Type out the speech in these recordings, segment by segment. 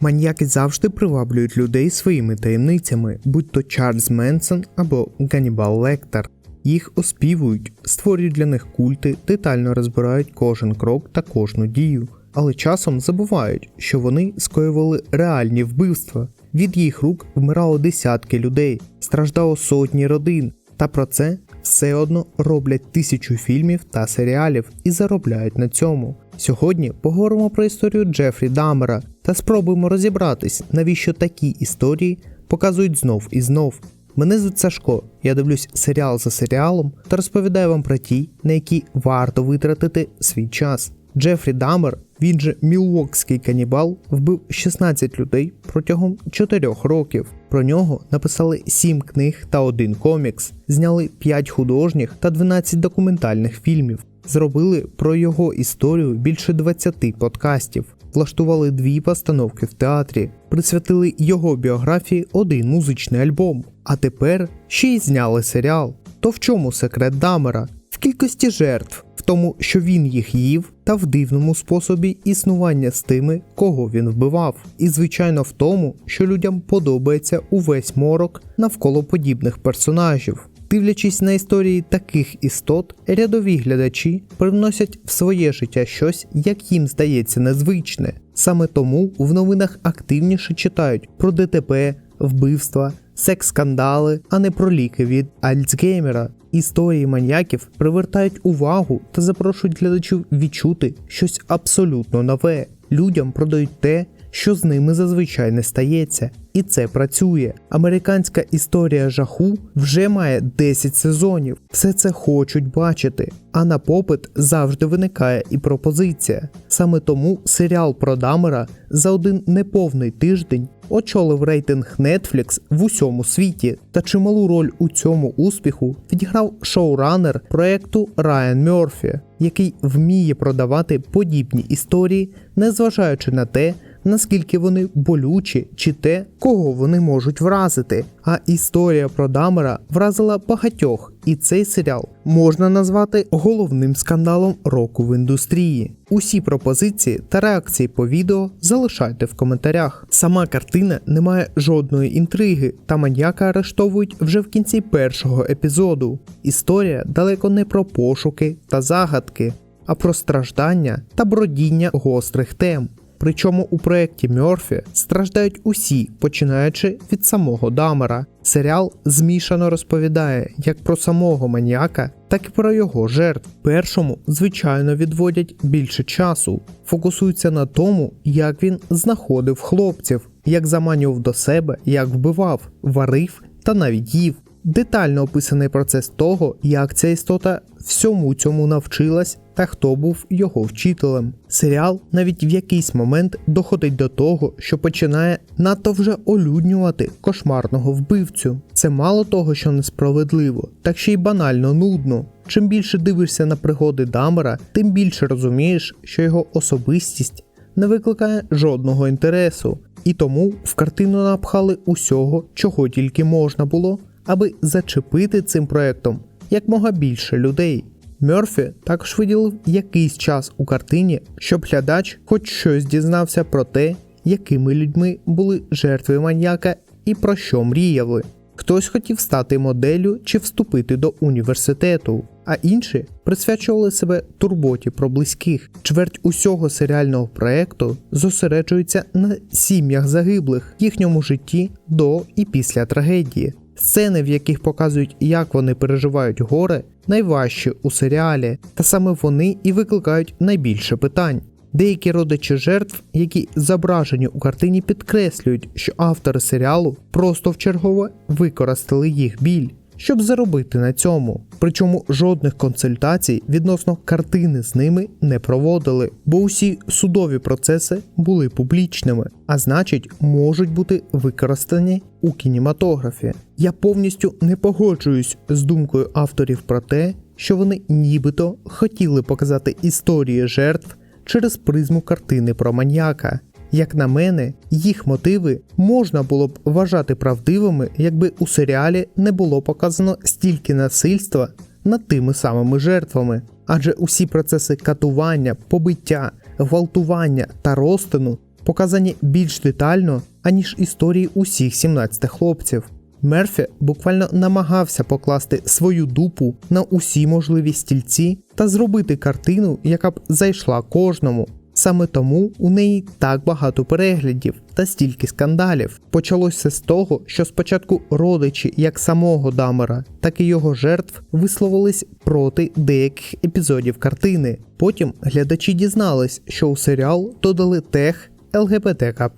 Маньяки завжди приваблюють людей своїми таємницями, будь то Чарльз Менсон або Ганнібал Лектор. Їх оспівують, створюють для них культи, детально розбирають кожен крок та кожну дію, але часом забувають, що вони скоювали реальні вбивства. Від їх рук вмирало десятки людей, страждало сотні родин, та про це все одно роблять тисячу фільмів та серіалів і заробляють на цьому. Сьогодні поговоримо про історію Джефрі Дамера та спробуємо розібратись, навіщо такі історії показують знов і знов. Мене звуть Сашко, я дивлюсь серіал за серіалом та розповідаю вам про ті, на які варто витратити свій час. Джефрі Дамер, він же Мілвокський канібал, вбив 16 людей протягом 4 років. Про нього написали 7 книг та один комікс, зняли 5 художніх та 12 документальних фільмів, зробили про його історію більше 20 подкастів, влаштували дві постановки в театрі, присвятили його біографії один музичний альбом. А тепер ще й зняли серіал. То в чому секрет Дамера? В кількості жертв, в тому, що він їх їв, та в дивному способі існування з тими, кого він вбивав. І, звичайно, в тому, що людям подобається увесь морок навколо подібних персонажів. Дивлячись на історії таких істот, рядові глядачі привносять в своє життя щось, як їм здається, незвичне. Саме тому в новинах активніше читають про ДТП, вбивства, секс-скандали, а не про ліки від Альцгеймера. Історії маньяків привертають увагу та запрошують глядачів відчути щось абсолютно нове. Людям продають те, що з ними зазвичай не стається. І це працює. Американська історія жаху вже має 10 сезонів. Все це хочуть бачити. А на попит завжди виникає і пропозиція. Саме тому серіал про Дамера за один неповний тиждень очолив рейтинг Netflix в усьому світі. Та чималу роль у цьому успіху відіграв шоуранер проекту Райан Мерфі, який вміє продавати подібні історії, незважаючи на те, наскільки вони болючі чи те, кого вони можуть вразити. А історія про Дамера вразила багатьох, і цей серіал можна назвати головним скандалом року в індустрії. Усі пропозиції та реакції по відео залишайте в коментарях. Сама картина не має жодної інтриги, та маньяка арештовують вже в кінці першого епізоду. Історія далеко не про пошуки та загадки, а про страждання та бродіння гострих тем. Причому у проєкті Мьорфі страждають усі, починаючи від самого Дамера. Серіал змішано розповідає як про самого маніяка, так і про його жертв. Першому, звичайно, відводять більше часу, фокусуються на тому, як він знаходив хлопців, як заманював до себе, як вбивав, варив та навіть їв. Детально описаний процес того, як ця істота всьому цьому навчилась та хто був його вчителем. Серіал навіть в якийсь момент доходить до того, що починає надто вже олюднювати кошмарного вбивцю. Це мало того, що несправедливо, так ще й банально нудно. Чим більше дивишся на пригоди Дамера, тим більше розумієш, що його особистість не викликає жодного інтересу, і тому в картину напхали усього, чого тільки можна було, аби зачепити цим проектом якмога більше людей. Мерфі також виділив якийсь час у картині, щоб глядач хоч щось дізнався про те, якими людьми були жертви маньяка і про що мріяли. Хтось хотів стати моделлю чи вступити до університету, а інші присвячували себе турботі про близьких. Чверть усього серіального проекту зосереджується на сім'ях загиблих, їхньому житті до і після трагедії. Сцени, в яких показують, як вони переживають горе, найважчі у серіалі, та саме вони і викликають найбільше питань. Деякі родичі жертв, які зображені у картині, підкреслюють, що автори серіалу просто вчергово використали їх біль, щоб заробити на цьому. Причому жодних консультацій відносно картини з ними не проводили, бо усі судові процеси були публічними, а значить, можуть бути використані у кінематографі. Я повністю не погоджуюсь з думкою авторів про те, що вони нібито хотіли показати історії жертв через призму картини про маньяка. Як на мене, їх мотиви можна було б вважати правдивими, якби у серіалі не було показано стільки насильства над тими самими жертвами, адже усі процеси катування, побиття, гвалтування та розтину показані більш детально, аніж історії усіх 17 хлопців. Мерфі буквально намагався покласти свою дупу на усі можливі стільці та зробити картину, яка б зайшла кожному. Саме тому у неї так багато переглядів та стільки скандалів. Почалося з того, що спочатку родичі як самого Дамера, так і його жертв висловились проти деяких епізодів картини. Потім глядачі дізнались, що у серіал додали тех ЛГБТК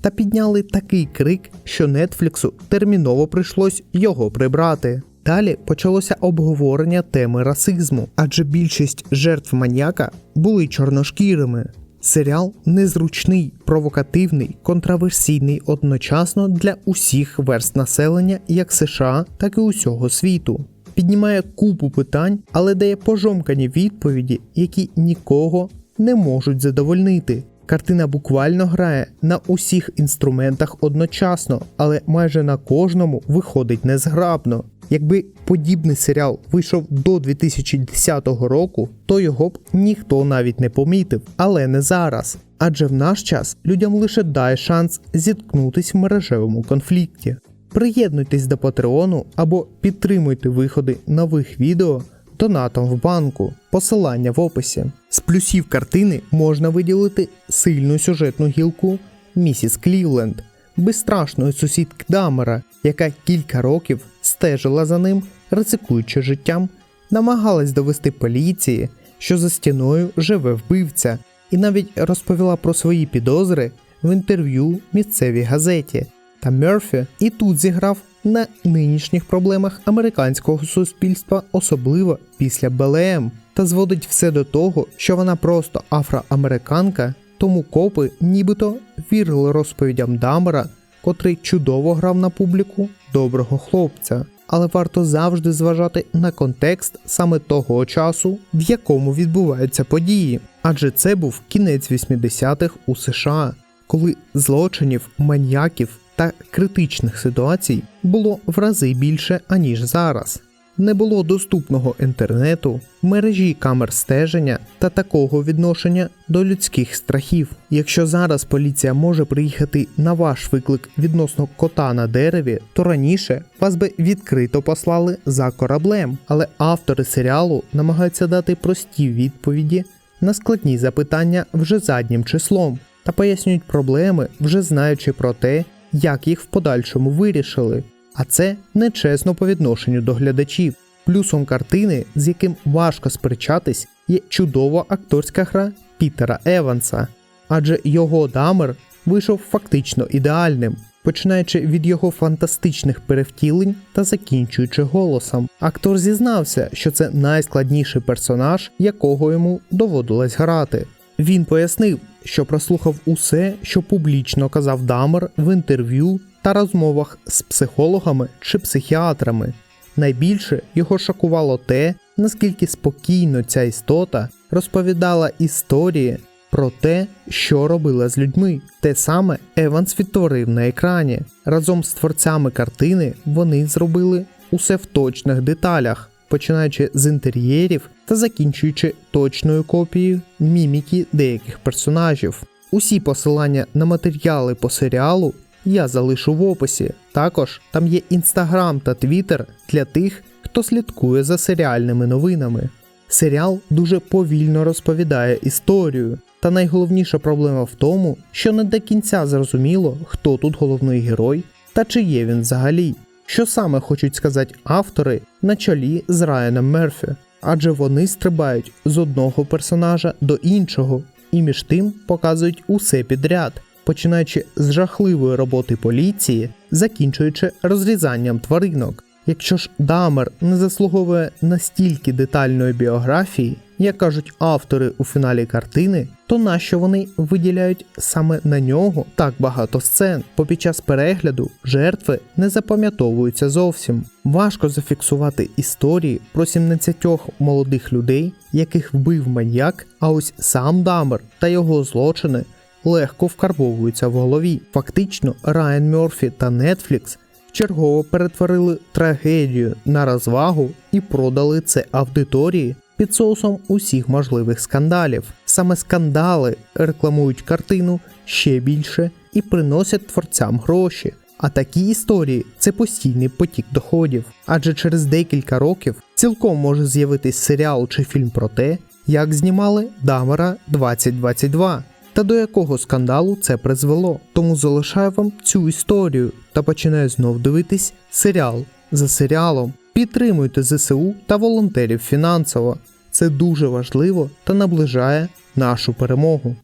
та підняли такий крик, що Нетфліксу терміново прийшлось його прибрати. Далі почалося обговорення теми расизму, адже більшість жертв маньяка були чорношкірими. Серіал незручний, провокативний, контраверсійний одночасно для усіх верст населення як США, так і усього світу. Піднімає купу питань, але дає пожомкані відповіді, які нікого не можуть задовольнити. Картина буквально грає на усіх інструментах одночасно, але майже на кожному виходить незграбно. Якби подібний серіал вийшов до 2010 року, то його б ніхто навіть не помітив, але не зараз. Адже в наш час людям лише дає шанс зіткнутись в мережевому конфлікті. Приєднуйтесь до Патреону або підтримуйте виходи нових відео донатом в банку, посилання в описі. З плюсів картини можна виділити сильну сюжетну гілку місіс Клівленд, безстрашної сусідки Дамера, яка кілька років стежила за ним, ризикуючи життям, намагалась довести поліції, що за стіною живе вбивця, і навіть розповіла про свої підозри в інтерв'ю місцевій газеті. Та Мерфі і тут зіграв на нинішніх проблемах американського суспільства, особливо після БЛМ, та зводить все до того, що вона просто афроамериканка, тому копи нібито вірили розповідям Дамера, котрий чудово грав на публіку доброго хлопця. Але варто завжди зважати на контекст саме того часу, в якому відбуваються події, адже це був кінець 80-х у США, коли злочинів, маньяків та критичних ситуацій було в рази більше, аніж зараз. Не було доступного інтернету, мережі камер стеження та такого відношення до людських страхів. Якщо зараз поліція може приїхати на ваш виклик відносно кота на дереві, то раніше вас би відкрито послали за кораблем. Але автори серіалу намагаються дати прості відповіді на складні запитання вже заднім числом та пояснюють проблеми, вже знаючи про те, як їх в подальшому вирішили. А це нечесно по відношенню до глядачів. Плюсом картини, з яким важко сперечатись, є чудова акторська гра Пітера Еванса, адже його дамер вийшов фактично ідеальним, починаючи від його фантастичних перевтілень та закінчуючи голосом. Актор зізнався, що це найскладніший персонаж, якого йому доводилось грати. Він пояснив, що прослухав усе, що публічно казав Дамер в інтерв'ю та розмовах з психологами чи психіатрами. Найбільше його шокувало те, наскільки спокійно ця істота розповідала історії про те, що робила з людьми. Те саме Еванс відтворив на екрані. Разом з творцями картини вони зробили усе в точних деталях, починаючи з інтер'єрів та закінчуючи точною копією міміки деяких персонажів. Усі посилання на матеріали по серіалу я залишу в описі. Також там є інстаграм та твіттер для тих, хто слідкує за серіальними новинами. Серіал дуже повільно розповідає історію, та найголовніша проблема в тому, що не до кінця зрозуміло, хто тут головний герой та чи є він взагалі. Що саме хочуть сказати автори на чолі з Райаном Мерфі, адже вони стрибають з одного персонажа до іншого і між тим показують усе підряд, починаючи з жахливої роботи поліції, закінчуючи розрізанням тваринок. Якщо ж Дамер не заслуговує настільки детальної біографії, як кажуть автори у фіналі картини, то нащо вони виділяють саме на нього так багато сцен, бо під час перегляду жертви не запам'ятовуються зовсім. Важко зафіксувати історії про 17 молодих людей, яких вбив маньяк, а ось сам Дамер та його злочини легко вкарбовуються в голові. Фактично, Райан Мерфі та Netflix чергово перетворили трагедію на розвагу і продали це аудиторії під соусом усіх можливих скандалів. Саме скандали рекламують картину ще більше і приносять творцям гроші. А такі історії це постійний потік доходів. Адже через декілька років цілком може з'явитись серіал чи фільм про те, як знімали Дамера 2022 та до якого скандалу це призвело. Тому залишаю вам цю історію та починаю знов дивитись серіал за серіалом. Підтримуйте ЗСУ та волонтерів фінансово. Це дуже важливо та наближає нашу перемогу.